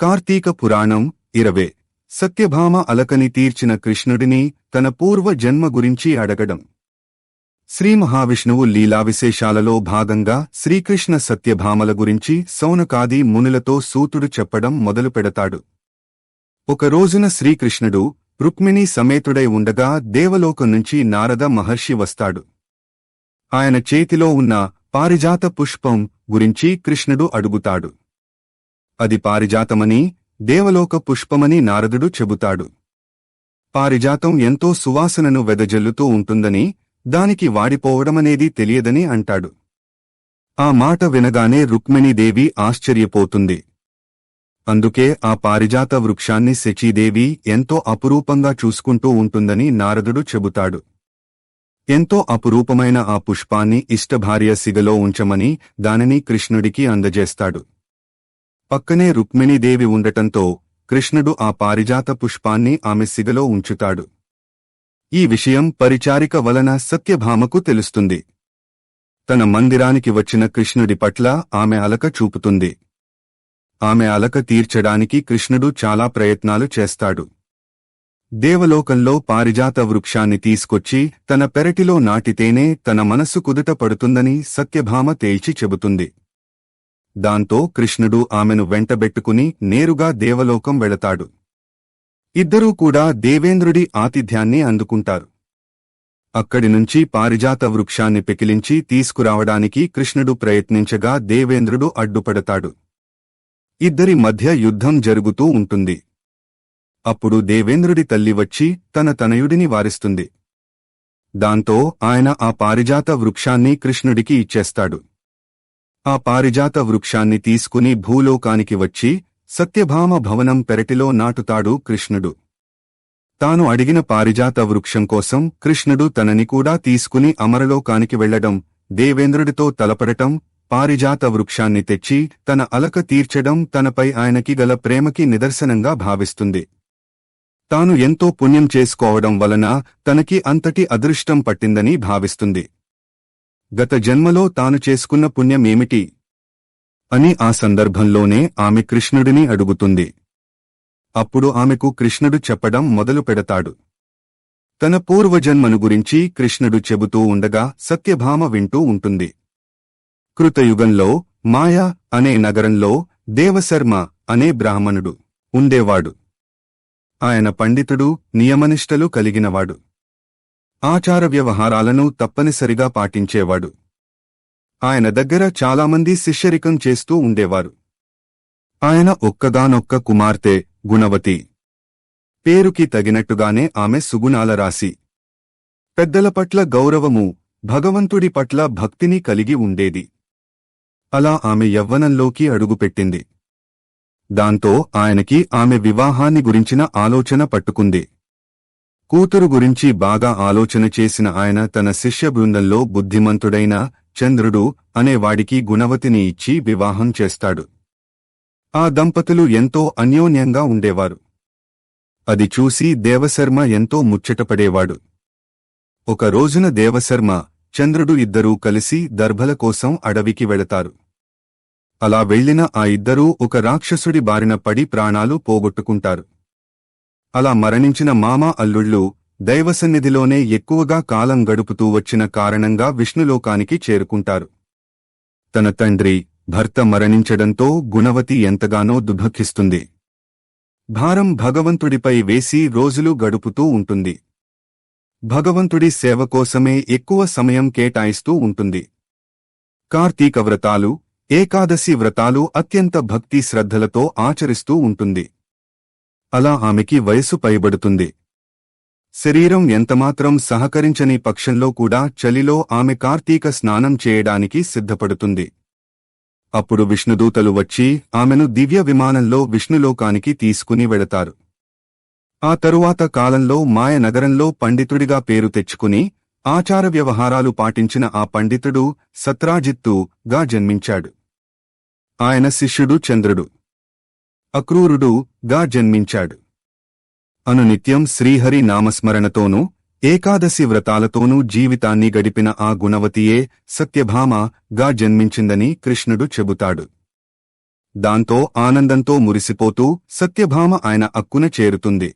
కార్తీక పురాణం ఇరవే. సత్యభామ అలకని తీర్చిన కృష్ణుడిని తన పూర్వ జన్మ గురించి అడగడం. శ్రీ మహావిష్ణువు లీలా విశేషాలలో భాగంగా శ్రీకృష్ణ సత్యభామల గురించి సౌనకాది మునులతో సూతుడు చెప్పడం మొదలు పెడతాడు. ఒకరోజున శ్రీకృష్ణుడు రుక్మిణి సమేతుడై ఉండగా దేవలోకం నుంచి నారద మహర్షి వస్తాడు. ఆయన చేతిలో ఉన్న పారిజాత పుష్పం గురించి కృష్ణుడు అడుగుతాడు. అది పారిజాతమని దేవలోక పుష్పమని నారదుడు చెబుతాడు. పారిజాతం ఎంతో సువాసనను వెదజల్లుతూ ఉంటుందని దానికి వాడిపోవడమనేది తెలియదని అంటాడు. ఆ మాట వినగానే రుక్మిణీదేవి ఆశ్చర్యపోతుంది. అందుకే ఆ పారిజాత వృక్షాన్ని శచీదేవి ఎంతో అపురూపంగా చూసుకుంటూ ఉంటుందని నారదుడు చెబుతాడు. ఎంతో అపురూపమైన ఆ పుష్పాన్ని ఇష్టభార్య సిగలో ఉంచమని దానిని కృష్ణుడికి అందజేస్తాడు. పక్కనే రుక్మిణీదేవి ఉండటంతో కృష్ణుడు ఆ పారిజాత పుష్పాన్ని ఆమె సిగలో ఉంచుతాడు. ఈ విషయం పరిచారిక వలన సత్యభామకు తెలుస్తుంది. తన మందిరానికి వచ్చిన కృష్ణుడి పట్ల ఆమె అలక చూపుతుంది. ఆమె అలక తీర్చడానికి కృష్ణుడు చాలా ప్రయత్నాలు చేస్తాడు. దేవలోకంలో పారిజాత వృక్షాన్ని తీసుకొచ్చి తన పెరటిలో నాటితేనే తన మనస్సు కుదుట పడుతుందని సత్యభామ తేల్చి చెబుతుంది. దాంతో కృష్ణుడు ఆమెను వెంటబెట్టుకుని నేరుగా దేవలోకం వెళతాడు. ఇద్దరూ కూడా దేవేంద్రుడి ఆతిథ్యాన్ని అందుకుంటారు. అక్కడి నుంచి పారిజాత వృక్షాన్ని పెకిలించి తీసుకురావడానికి కృష్ణుడు ప్రయత్నించగా దేవేంద్రుడు అడ్డుపడతాడు. ఇద్దరి మధ్య యుద్ధం జరుగుతూ ఉంటుంది. అప్పుడు దేవేంద్రుడి తల్లి వచ్చి తన తనయుడిని వారిస్తుంది. దాంతో ఆయన ఆ పారిజాత వృక్షాన్ని కృష్ణుడికి ఇచ్చేస్తాడు. ఆ పారిజాత వృక్షాన్ని తీసుకుని భూలోకానికి వచ్చి సత్యభామ భవనం పెరటిలో నాటుతాడు కృష్ణుడు. తాను అడిగిన పారిజాత వృక్షం కోసం కృష్ణుడు తనని కూడా తీసుకుని అమరలోకానికి వెళ్ళడం దేవేంద్రుడితో తలపడటం పారిజాత వృక్షాన్ని తెచ్చి తన అలక తీర్చడం తనపై ఆయనకి గల ప్రేమకి నిదర్శనంగా భావిస్తుంది. తాను ఎంతో పుణ్యం చేసుకోవడం వలన తనకి అంతటి అదృష్టం పట్టిందని భావిస్తుంది. గత జన్మలో తాను చేసుకున్న పుణ్యమేమిటి? అని ఆ సందర్భంలోనే ఆమె కృష్ణుడిని అడుగుతుంది. అప్పుడు ఆమెకు కృష్ణుడు చెప్పడం మొదలు పెడతాడు. తన పూర్వజన్మను గురించి కృష్ణుడు చెబుతూ ఉండగా సత్యభామ వింటూ ఉంటుంది. కృతయుగంలో మాయా అనే నగరంలో దేవశర్మ అనే బ్రాహ్మణుడు ఉండేవాడు. ఆయన పండితుడు నియమనిష్టలు కలిగినవాడు. ఆచార వ్యవహారాలను తప్పనిసరిగా పాటించేవాడు. ఆయన దగ్గర చాలామంది శిష్యరికం చేస్తూ ఉండేవారు. ఆయన ఒక్కగానొక్క కుమార్తె గుణవతి. పేరుకి తగినట్టుగానే ఆమె సుగుణాల రాశి. పెద్దల పట్ల గౌరవము భగవంతుడి పట్ల భక్తిని కలిగి ఉండేది. అలా ఆమె యవ్వనంలోకి అడుగుపెట్టింది. దాంతో ఆయనకి ఆమె వివాహాన్ని గురించిన ఆలోచన పట్టుకుంది. కూతురు గురించి బాగా ఆలోచన చేసిన ఆయన తన శిష్య బృందంలో బుద్ధిమంతుడైన చంద్రుడు అనేవాడికి గుణవతిని ఇచ్చి వివాహం చేస్తాడు. ఆ దంపతులు ఎంతో అన్యోన్యంగా ఉండేవారు. అది చూసి దేవశర్మ ఎంతో ముచ్చటపడేవాడు. ఒక రోజున దేవశర్మ చంద్రుడు ఇద్దరూ కలిసి దర్భల కోసం అడవికి వెళతారు. అలా వెళ్ళిన ఆ ఇద్దరూ ఒక రాక్షసుడి బారిన పడి ప్రాణాలు పోగొట్టుకుంటారు. అలా మరణించిన మామ అల్లుళ్ళు దైవసన్నిధిలోనే ఎక్కువగా కాలం గడుపుతూ వచ్చిన కారణంగా విష్ణులోకానికి చేరుకుంటారు. తన తండ్రి భర్త మరణించడంతో గుణవతి ఎంతగానో దుఃఖిస్తుంది. భారం భగవంతుడిపై వేసి రోజులు గడుపుతూ ఉంటుంది. భగవంతుడి సేవ కోసమే ఎక్కువ సమయం కేటాయిస్తూ ఉంటుంది. కార్తీక వ్రతాలు ఏకాదశి వ్రతాలు అత్యంత భక్తి శ్రద్ధలతో ఆచరిస్తూ ఉంటుంది. అలా ఆమెకి వయసు పైబడుతుంది. శరీరం ఎంతమాత్రం సహకరించని పక్షంలో కూడా చలిలో ఆమె కార్తీక స్నానం చేయడానికి సిద్ధపడుతుంది. అప్పుడు విష్ణుదూతలు వచ్చి ఆమెను దివ్య విమానంలో విష్ణులోకానికి తీసుకుని వెడతారు. ఆ తరువాత కాలంలో మాయ నగరంలో పండితుడిగా పేరు తెచ్చుకుని ఆచార వ్యవహారాలు పాటించిన ఆ పండితుడు సత్రాజిత్తుగా జన్మించాడు. ఆయన శిష్యుడు చంద్రుడు. అక్రూరుడు గా జన్మించాడు. అనునిత్యం శ్రీహరి నామస్మరణతోనూ ఏకాదశి వ్రతాలతోనూ జీవితాన్ని గడిపిన ఆ గుణవతియే సత్యభామ గా జన్మించిందని కృష్ణుడు చెబుతాడు. దాంతో ఆనందంతో మురిసిపోతూ సత్యభామ ఆయన అక్కున చేరుతుంది.